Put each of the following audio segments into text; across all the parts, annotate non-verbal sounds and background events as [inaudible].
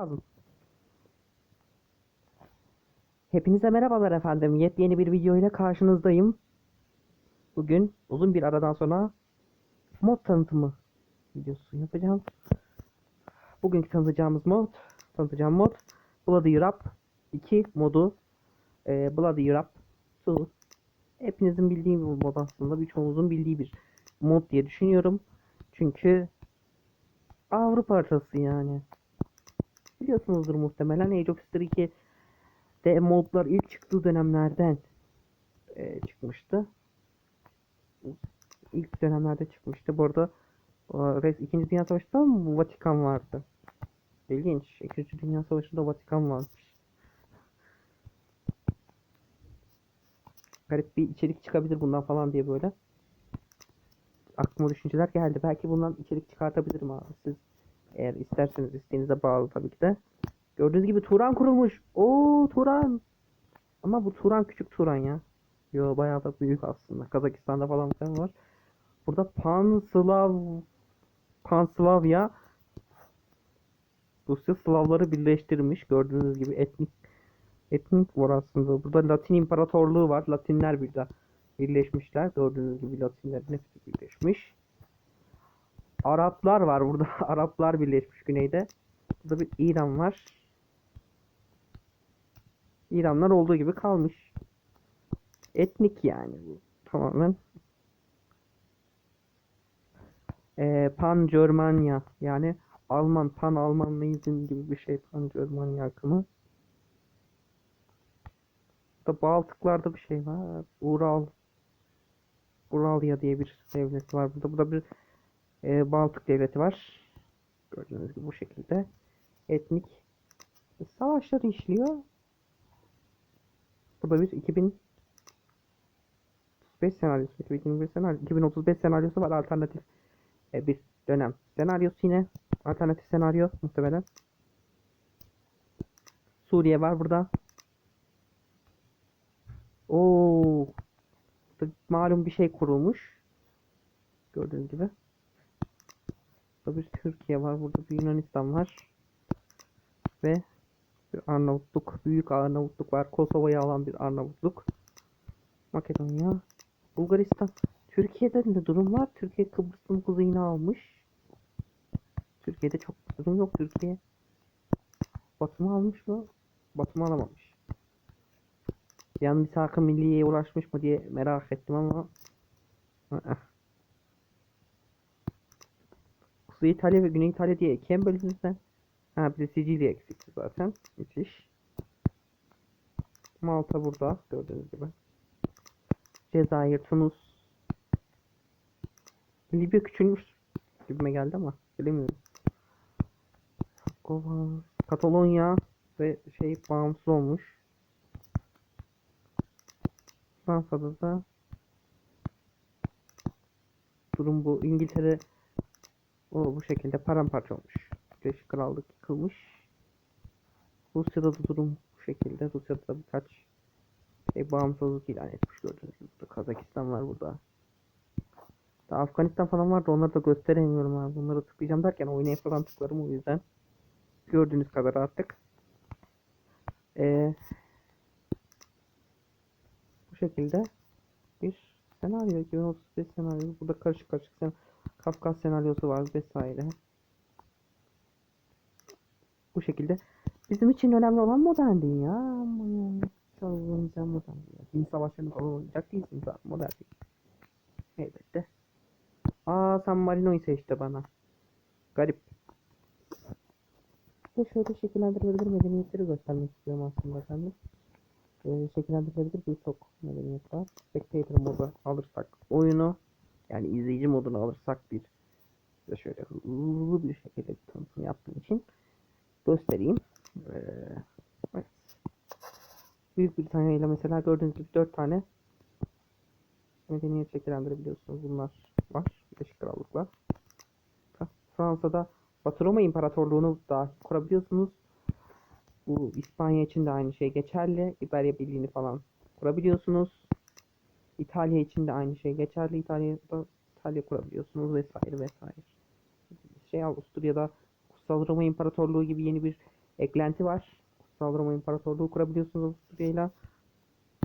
lazım. Hepinize merhabalar efendim. Yepyeni bir video ile karşınızdayım. Bugün uzun bir aradan sonra mod tanıtımı videosu yapacağım. Bugünkü tanıtacağımız mod, tanıtacağım mod Bloody Europe 2 modu. Ee, Bloody Europe 2. Hepinizin bildiği bir mod aslında. Birçoğunuzun bildiği bir mod diye düşünüyorum. Çünkü Avrupa haritası yani. Biliyorsunuzdur muhtemelen Age of History 2 de modlar ilk çıktığı dönemlerden e, çıkmıştı. İlk dönemlerde çıkmıştı. Bu arada Res 2. Dünya Savaşı'nda Vatikan vardı? İlginç. 2. Dünya Savaşı'nda Vatikan varmış. Garip bir içerik çıkabilir bundan falan diye böyle. Aklıma düşünceler geldi. Belki bundan içerik çıkartabilirim abi. Siz eğer isterseniz isteğinize bağlı tabii ki de. Gördüğünüz gibi Turan kurulmuş. Oo Turan. Ama bu Turan küçük Turan ya. Yo bayağı da büyük aslında. Kazakistan'da falan falan var. Burada Panslav Panslavya Rusya Slavları birleştirmiş. Gördüğünüz gibi etnik etnik var aslında. Burada Latin İmparatorluğu var. Latinler bir de birleşmişler. Gördüğünüz gibi Latinlerin hepsi birleşmiş. Araplar var burada. [laughs] Araplar birleşmiş güneyde. Burada bir İran var. İranlar olduğu gibi kalmış. Etnik yani bu tamamen. Ee, Pan Germania yani Alman Pan Almanizm gibi bir şey Pan Germania akımı. Burada Baltıklarda bir şey var. Ural Uralya diye bir devlet var burada. Burada bir e, Baltık devleti var. Gördüğünüz gibi bu şekilde etnik savaşları işliyor. Burada bir 2005 senaryosu, 2025 senaryosu, 2035 senaryosu var alternatif e, bir dönem senaryosu yine alternatif senaryo muhtemelen. Suriye var burada. Oo, malum bir şey kurulmuş. Gördüğünüz gibi. Burada bir Türkiye var. Burada bir Yunanistan var. Ve bir Arnavutluk. Büyük Arnavutluk var. Kosova'yı alan bir Arnavutluk. Makedonya. Bulgaristan. Türkiye'de de durum var. Türkiye Kıbrıs'ın kuzeyini almış. Türkiye'de çok bir durum yok. Türkiye Batım'ı almış mı? Batım'ı alamamış. Yan misak-ı milliye ulaşmış mı diye merak ettim ama Aa. Kuzey İtalya ve Güney İtalya diye ikiye bölünürsen Ha bir de Sicilya eksikti zaten. Müthiş. Malta burada gördüğünüz gibi. Cezayir, Tunus. Libya küçülmüş gibime geldi ama bilemiyorum. Kova, Katalonya ve şey bağımsız olmuş. Fransa'da da durum bu. İngiltere o bu şekilde paramparça olmuş. Birleşik Krallık yıkılmış. Rusya'da da durum bu şekilde. Rusya'da da birkaç şey bağımsızlık ilan etmiş gördüğünüz gibi. Burada Kazakistan var burada. Daha Afganistan falan vardı onları da gösteremiyorum abi. Bunları tıklayacağım derken oynaya falan tıklarım o yüzden. Gördüğünüz kadar artık. Ee, bu şekilde bir senaryo 2035 senaryo. Burada karışık karışık sen Kafkas senaryosu var vesaire. Bu şekilde. Bizim için önemli olan modern dünya. Çalınca modern dünya. Din savaşlarını falan oynayacak değilsin zaten modern dünya. Elbette. Aa San Marino'yu seçti bana. Garip. Ve şöyle şekillendirilebilir medeniyetleri göstermek istiyorum aslında ben de. Ee, şekillendirilebilir birçok medeniyet var. Spectator modu alırsak oyunu yani izleyici modunu alırsak bir size şöyle hızlı bir şekilde bir tanıtım yaptığım için göstereyim. Ee, evet. Büyük Britanya ile mesela gördüğünüz gibi 4 tane medeniyet şekillendirebiliyorsunuz. Bunlar var. Birleşik Krallıklar. Fransa'da Batı Roma İmparatorluğu'nu da kurabiliyorsunuz. Bu İspanya için de aynı şey geçerli. İberya Birliği'ni falan kurabiliyorsunuz. İtalya için de aynı şey geçerli. İtalya'da İtalya kurabiliyorsunuz vesaire vesaire. Şey Avusturya'da Kutsal Roma İmparatorluğu gibi yeni bir eklenti var. Kutsal Roma İmparatorluğu kurabiliyorsunuz Avusturya'yla.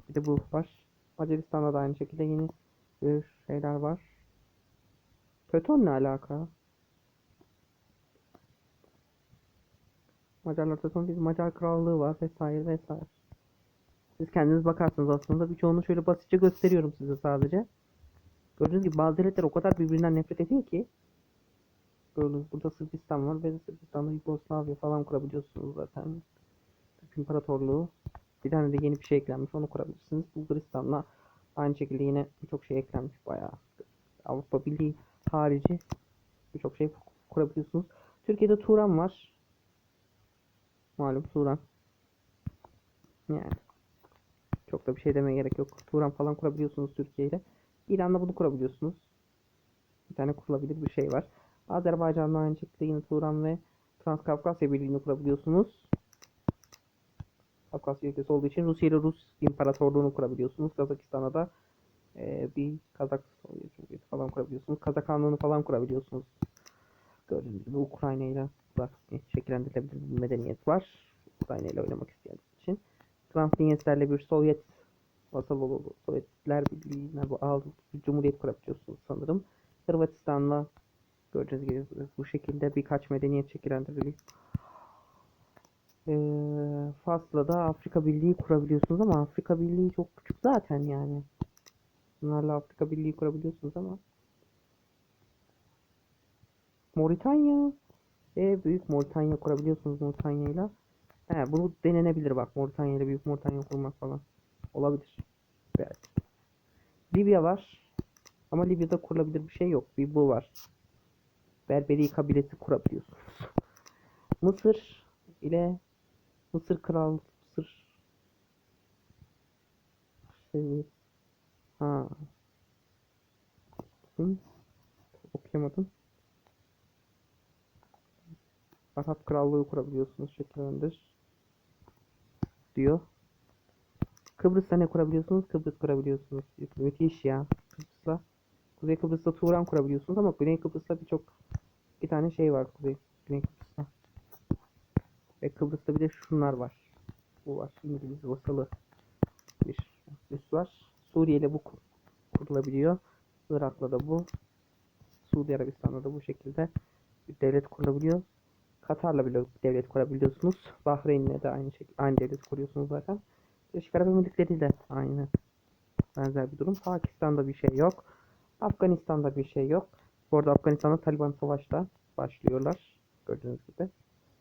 Bir de bu var. Macaristan'da da aynı şekilde yeni bir şeyler var. Teuton ne alaka? Macarlar Teuton bir Macar Krallığı var vesaire vesaire. Siz kendiniz bakarsınız aslında. Birçoğunu şöyle basitçe gösteriyorum size sadece. Gördüğünüz gibi bazı devletler o kadar birbirinden nefret ediyor ki. Gördüğünüz burada Sırbistan var ve Sırbistan'da Yugoslavya falan kurabiliyorsunuz zaten. Türk İmparatorluğu. Bir tane de yeni bir şey eklenmiş onu kurabilirsiniz. Bulgaristan'la aynı şekilde yine birçok şey eklenmiş bayağı. Avrupa Birliği harici birçok şey kurabiliyorsunuz. Türkiye'de Turan var. Malum Turan. Yani. Çok da bir şey demeye gerek yok. Turan falan kurabiliyorsunuz Türkiye ile. İran'da bunu kurabiliyorsunuz. Bir tane kurulabilir bir şey var. Azerbaycan'da aynı şekilde yine Turan ve Transkafkasya Birliği'ni kurabiliyorsunuz. Kafkasya ülkesi olduğu için Rusya ile Rus İmparatorluğunu kurabiliyorsunuz. Kazakistan'a da e, bir Kazak Cumhuriyeti falan kurabiliyorsunuz. Kazak Hanlığı'nı falan kurabiliyorsunuz. Gördüğünüz gibi Ukrayna ile şekillendirilebilir bir medeniyet var. Ukrayna ile oynamak isteyen için. Transdinyester'le bir Sovyet Vasalolu Sovyetler Birliği'ne bağlı cumhuriyet kurabiliyorsunuz sanırım. Hırvatistan'la gördüğünüz gibi bu şekilde birkaç medeniyet şekillendiriliyor. Ee, Fas'la da Afrika Birliği kurabiliyorsunuz ama Afrika Birliği çok küçük zaten yani. Bunlarla Afrika Birliği kurabiliyorsunuz ama. Moritanya. E, büyük Moritanya kurabiliyorsunuz Moritanya'yla. He, bunu denenebilir bak Moritanya ile büyük Moritanya kurmak falan. Olabilir. Belki. Libya var. Ama Libya'da kurulabilir bir şey yok. Bir bu var. Berberi kabilesi kurabiliyorsunuz. [laughs] Mısır ile Mısır Kral Mısır şey ha Hı? okuyamadım. Arap Krallığı kurabiliyorsunuz şekillendir diyor. Kıbrıs'ta ne kurabiliyorsunuz? Kıbrıs kurabiliyorsunuz. Müthiş ya. Kıbrıs'la. Kuzey Kıbrıs'ta Turan kurabiliyorsunuz ama Güney Kıbrıs'ta birçok bir tane şey var Kuzey Güney Kıbrıs'ta. Ve Kıbrıs'ta bir de şunlar var. Bu var. İngiliz vasalı bir üs var. Suriye ile bu kur- kurulabiliyor. Irak'la da bu. Suudi Arabistan'da da bu şekilde bir devlet kurulabiliyor. Katar'la bile devlet kurabiliyorsunuz. Bahreyn'le de aynı şekilde aynı devlet kuruyorsunuz zaten. Birleşik Arap Emirlikleri de aynı benzer bir durum. Pakistan'da bir şey yok. Afganistan'da bir şey yok. Bu arada Afganistan'da Taliban savaşta başlıyorlar. Gördüğünüz gibi.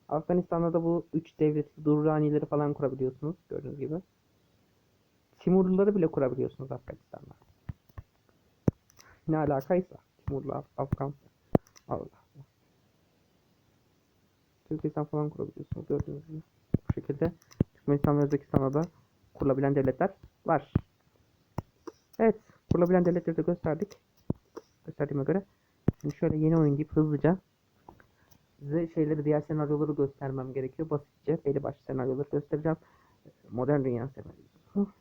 Afganistan'da da bu üç devletli Durranileri falan kurabiliyorsunuz. Gördüğünüz gibi. Timurluları bile kurabiliyorsunuz Afganistan'da. Ne alakaysa. Timurlu Af- Afgan. Allah Allah. Türkistan falan kurabiliyorsunuz. Gördüğünüz gibi. Bu şekilde. Türkmenistan ve Özbekistan'da da kurulabilen devletler var. Evet. Kurulabilen devletleri de gösterdik. Gösterdiğime göre. Şimdi şöyle yeni oyun deyip hızlıca size şeyleri diğer senaryoları göstermem gerekiyor. Basitçe belli başlı senaryoları göstereceğim. Modern dünya senaryosu.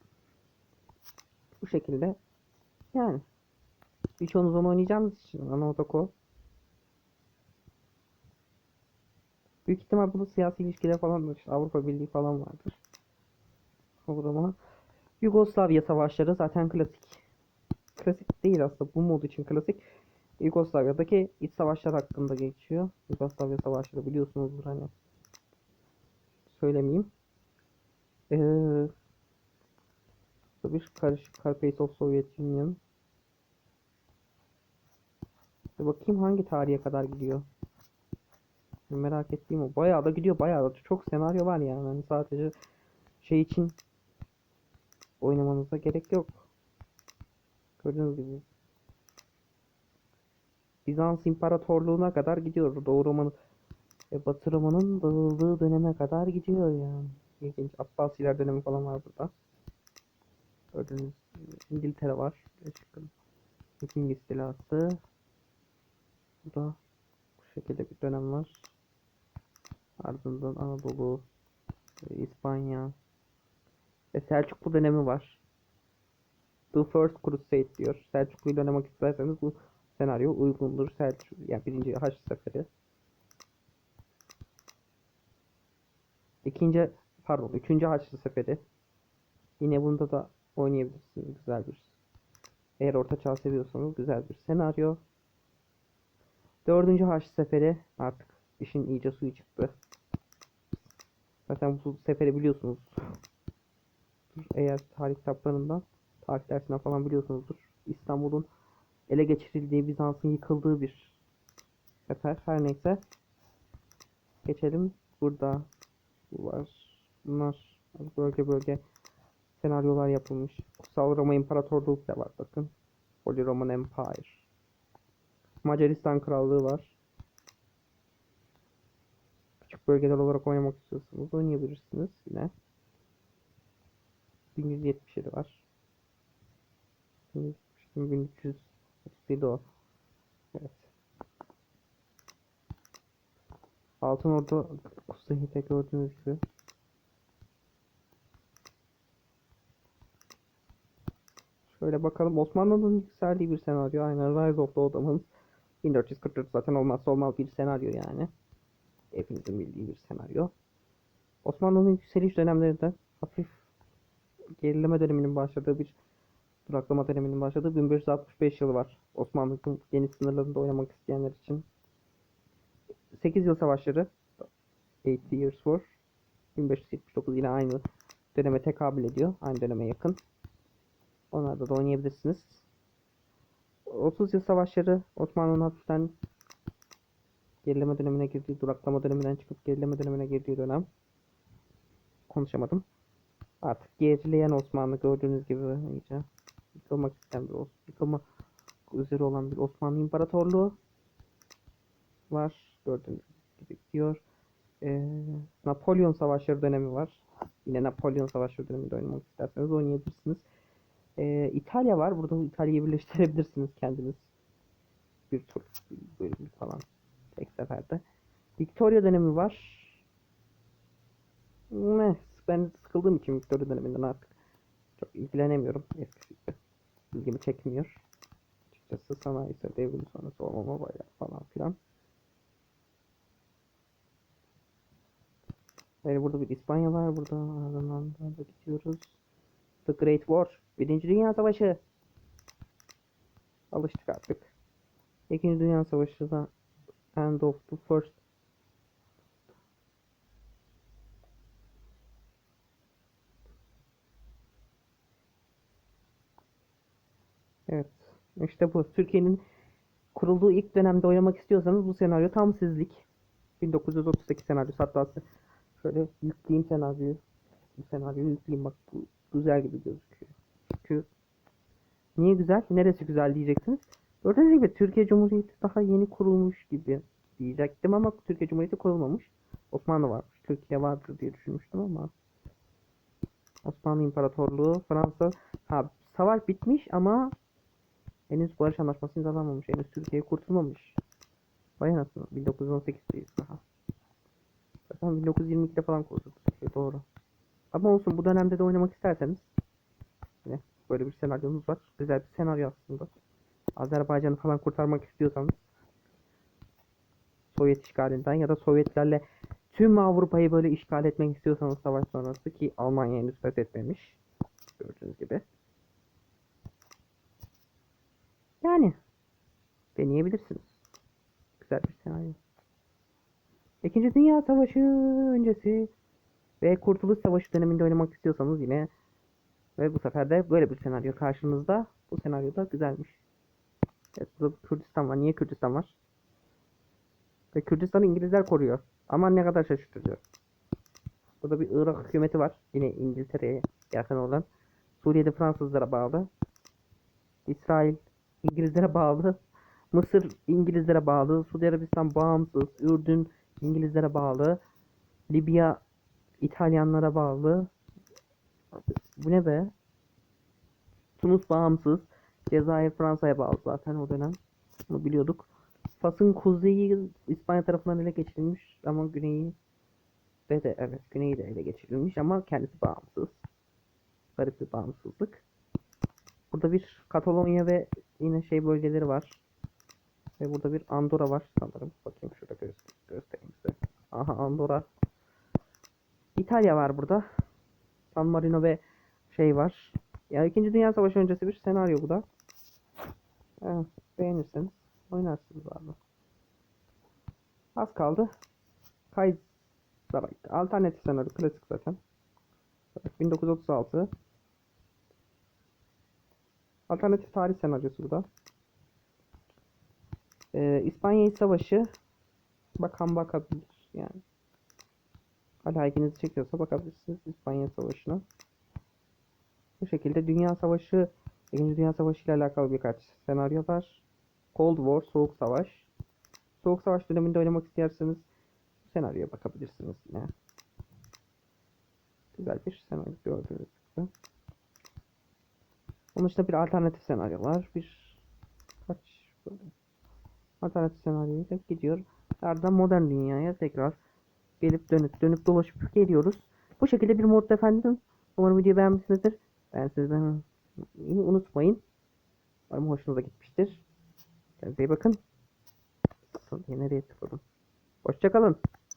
Bu şekilde yani birçoğunuz onu oynayacağınız için ana odak o. Büyük ihtimal bunun siyasi ilişkiler falan da işte Avrupa Birliği falan vardır. Olur ama Yugoslavya savaşları zaten klasik. Klasik değil aslında bu mod için klasik. Yugoslavya'daki iç savaşlar hakkında geçiyor. Yugoslavya savaşları biliyorsunuzdur hani. Söylemeyeyim. Ee, burada bir karışık Carpace of Soviet Union. Bir bakayım hangi tarihe kadar gidiyor. Merak ettiğim o. Bayağı da gidiyor. Bayağı da çok senaryo var yani. Hani sadece şey için oynamanıza gerek yok. Gördüğünüz gibi. Bizans İmparatorluğu'na kadar gidiyor. Doğu Roma'nın ve Batı Roma'nın dağıldığı döneme kadar gidiyor yani. İlginç. Abbasiler dönemi falan var burada. Gördüğünüz İngiltere var. Viking istilası. Burada bu şekilde bir dönem var. Ardından Anadolu, e, İspanya ve Selçuklu dönemi var. The First Crusade diyor. Selçuklu'yu oynamak isterseniz bu senaryo uygundur. Selçuk yani birinci Haç Seferi. İkinci pardon üçüncü Haçlı Seferi. Yine bunda da oynayabilirsiniz. Güzel bir. Eğer orta çağ seviyorsanız güzel bir senaryo. Dördüncü Haçlı Seferi artık işin iyice suyu çıktı. Zaten bu seferi biliyorsunuz. Eğer tarih kitaplarından, tarih dersinden falan biliyorsunuzdur. İstanbul'un ele geçirildiği, Bizans'ın yıkıldığı bir sefer. Her neyse. Geçelim. Burada bu var. Bunlar bölge bölge senaryolar yapılmış. Kutsal Roma İmparatorluğu da var bakın. Holy Roman Empire. Macaristan Krallığı var. Küçük bölgeler olarak oynamak istiyorsanız oynayabilirsiniz yine. 1177 var. 1337 o. Evet. Altın Ordu Kuzey'de gördüğünüz gibi. Şöyle bakalım. Osmanlı'nın yükseldiği bir senaryo. Aynen Rise of the Ottomans. 1444 zaten olmazsa olmaz bir senaryo yani. Hepinizin bildiği bir senaryo. Osmanlı'nın yükseliş dönemlerinde hafif gerileme döneminin başladığı bir duraklama döneminin başladığı 1565 yılı var. Osmanlı'nın yeni sınırlarında oynamak isteyenler için. 8 yıl savaşları 8 Years War 1579 yine aynı döneme tekabül ediyor. Aynı döneme yakın. Onlarda da oynayabilirsiniz. 30 yıl savaşları Osmanlı'nın hafiften gerileme dönemine girdiği, duraklama döneminden çıkıp gerileme dönemine girdiği dönem. Konuşamadım. Artık gerileyen Osmanlı gördüğünüz gibi iyice yıkılmak isteyen bir yıkılma üzere olan bir Osmanlı İmparatorluğu var. Gördüğünüz gibi diyor. Ee, Napolyon Savaşları dönemi var. Yine Napolyon Savaşları döneminde oynamak isterseniz oynayabilirsiniz. Ee, İtalya var. Burada İtalya'yı birleştirebilirsiniz kendiniz. Bir tur, bir bölüm falan. Tek seferde. Victoria dönemi var. Ne? Ben sıkıldığım için Victoria döneminden artık çok ilgilenemiyorum. Eskisi gibi. İlgimi çekmiyor. Açıkçası sanayi ise devrim sonrası olmama bayağı falan filan. Yani burada bir İspanya var. Burada ardından da gidiyoruz. The Great War. Birinci Dünya Savaşı. Alıştık artık. İkinci Dünya Savaşı da End of the First Evet. İşte bu. Türkiye'nin kurulduğu ilk dönemde oynamak istiyorsanız bu senaryo tam sizlik. 1938 senaryosu hatta şöyle yükleyeyim senaryoyu. Bu senaryoyu yükleyeyim bak bu güzel gibi gözüküyor. Çünkü niye güzel? Neresi güzel diyeceksiniz. Gördüğünüz gibi Türkiye Cumhuriyeti daha yeni kurulmuş gibi diyecektim ama Türkiye Cumhuriyeti kurulmamış. Osmanlı varmış. Türkiye vardır diye düşünmüştüm ama Osmanlı İmparatorluğu, Fransa ha savaş bitmiş ama henüz barış anlaşması imzalanmamış. Henüz Türkiye kurtulmamış. Vay anasını 1918'deyiz daha. Zaten 1922'de falan kuruldu Türkiye doğru. Ama olsun bu dönemde de oynamak isterseniz yine böyle bir senaryomuz var. Güzel bir senaryo aslında. Azerbaycan'ı falan kurtarmak istiyorsanız Sovyet işgalinden ya da Sovyetlerle tüm Avrupa'yı böyle işgal etmek istiyorsanız savaş sonrası ki Almanya henüz fethetmemiş. Gördüğünüz gibi. Yani deneyebilirsiniz. Güzel bir senaryo. İkinci Dünya Savaşı öncesi ve Kurtuluş Savaşı döneminde oynamak istiyorsanız yine ve bu sefer de böyle bir senaryo karşınızda. Bu senaryo da güzelmiş. Evet burada Kürdistan var. Niye Kürdistan var? Ve Kürdistan'ı İngilizler koruyor. Aman ne kadar şaşırtıcı. Burada bir Irak hükümeti var. Yine İngiltere'ye yakın olan. Suriye'de Fransızlara bağlı. İsrail İngilizlere bağlı. Mısır İngilizlere bağlı. Suudi Arabistan bağımsız. Ürdün İngilizlere bağlı. Libya İtalyanlara bağlı. Bu ne be? Tunus bağımsız. Cezayir Fransa'ya bağlı zaten o dönem. Bunu biliyorduk. Fas'ın kuzeyi İspanya tarafından ele geçirilmiş ama güneyi de, de evet güneyi de ele geçirilmiş ama kendisi bağımsız. Garip bir bağımsızlık. Burada bir Katalonya ve yine şey bölgeleri var. Ve burada bir Andorra var sanırım. Bakayım şurada gö göstereyim size. Aha Andorra. İtalya var burada. San Marino ve şey var. Ya 2. Dünya Savaşı öncesi bir senaryo bu da. Beğenirseniz oynarsınız abi. Az kaldı. Kaiser alternatif senaryo klasik zaten. 1936 Alternatif tarih senaryosu bu da. Ee, İspanya Savaşı bakan bakabilir yani. Hala ilginizi çekiyorsa bakabilirsiniz İspanya Savaşı'na. Bu şekilde Dünya Savaşı, İkinci Dünya Savaşı ile alakalı birkaç senaryo var. Cold War, Soğuk Savaş. Soğuk Savaş döneminde oynamak isterseniz bu senaryoya bakabilirsiniz yine. Güzel bir senaryo gördüğünüz gibi. Onun dışında bir alternatif senaryo var. Bir kaç böyle alternatif senaryo ile gidiyor. Ardından modern dünyaya tekrar gelip dönüp dönüp dolaşıp geliyoruz. Bu şekilde bir modda efendim. Umarım videoyu beğenmişsinizdir. Ben sizden unutmayın. Umarım hoşunuza gitmiştir. Kendinize iyi bakın. Nereye tıkladım? Hoşçakalın.